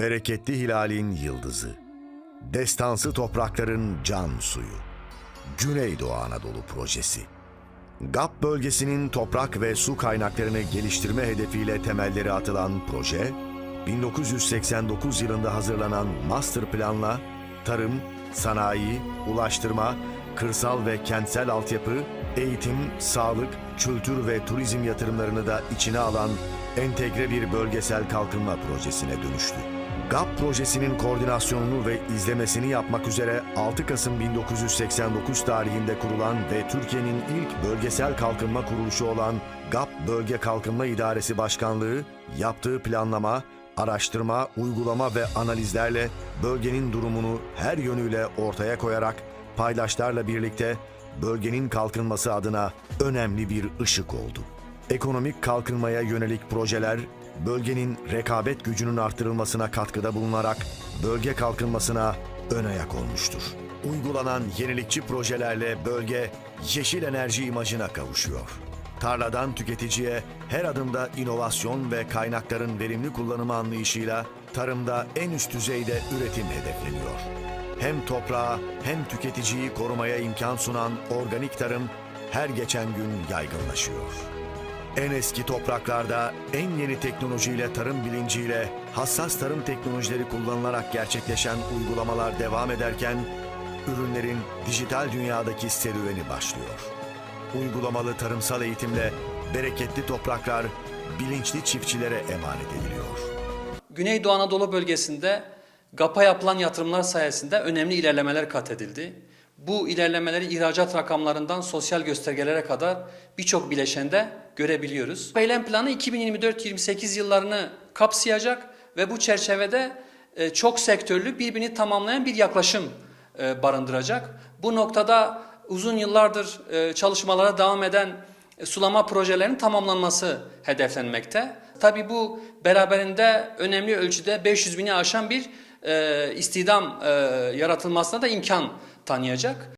Bereketli hilalin yıldızı. Destansı toprakların can suyu. Güneydoğu Anadolu Projesi. GAP bölgesinin toprak ve su kaynaklarını geliştirme hedefiyle temelleri atılan proje, 1989 yılında hazırlanan master planla tarım, sanayi, ulaştırma, kırsal ve kentsel altyapı, eğitim, sağlık, kültür ve turizm yatırımlarını da içine alan entegre bir bölgesel kalkınma projesine dönüştü. GAP projesinin koordinasyonunu ve izlemesini yapmak üzere 6 Kasım 1989 tarihinde kurulan ve Türkiye'nin ilk bölgesel kalkınma kuruluşu olan GAP Bölge Kalkınma İdaresi Başkanlığı yaptığı planlama, araştırma, uygulama ve analizlerle bölgenin durumunu her yönüyle ortaya koyarak paydaşlarla birlikte bölgenin kalkınması adına önemli bir ışık oldu. Ekonomik kalkınmaya yönelik projeler bölgenin rekabet gücünün artırılmasına katkıda bulunarak bölge kalkınmasına ön ayak olmuştur. Uygulanan yenilikçi projelerle bölge yeşil enerji imajına kavuşuyor. Tarladan tüketiciye her adımda inovasyon ve kaynakların verimli kullanımı anlayışıyla tarımda en üst düzeyde üretim hedefleniyor. Hem toprağı hem tüketiciyi korumaya imkan sunan organik tarım her geçen gün yaygınlaşıyor. En eski topraklarda en yeni teknolojiyle tarım bilinciyle hassas tarım teknolojileri kullanılarak gerçekleşen uygulamalar devam ederken ürünlerin dijital dünyadaki serüveni başlıyor. Uygulamalı tarımsal eğitimle bereketli topraklar bilinçli çiftçilere emanet ediliyor. Güneydoğu Anadolu bölgesinde GAP'a yapılan yatırımlar sayesinde önemli ilerlemeler kat edildi. Bu ilerlemeleri ihracat rakamlarından sosyal göstergelere kadar birçok bileşende görebiliyoruz. Eylem planı 2024-28 yıllarını kapsayacak ve bu çerçevede e, çok sektörlü birbirini tamamlayan bir yaklaşım e, barındıracak. Bu noktada uzun yıllardır e, çalışmalara devam eden sulama projelerinin tamamlanması hedeflenmekte. Tabii bu beraberinde önemli ölçüde 500 bini aşan bir e, istihdam e, yaratılmasına da imkan tanıyacak.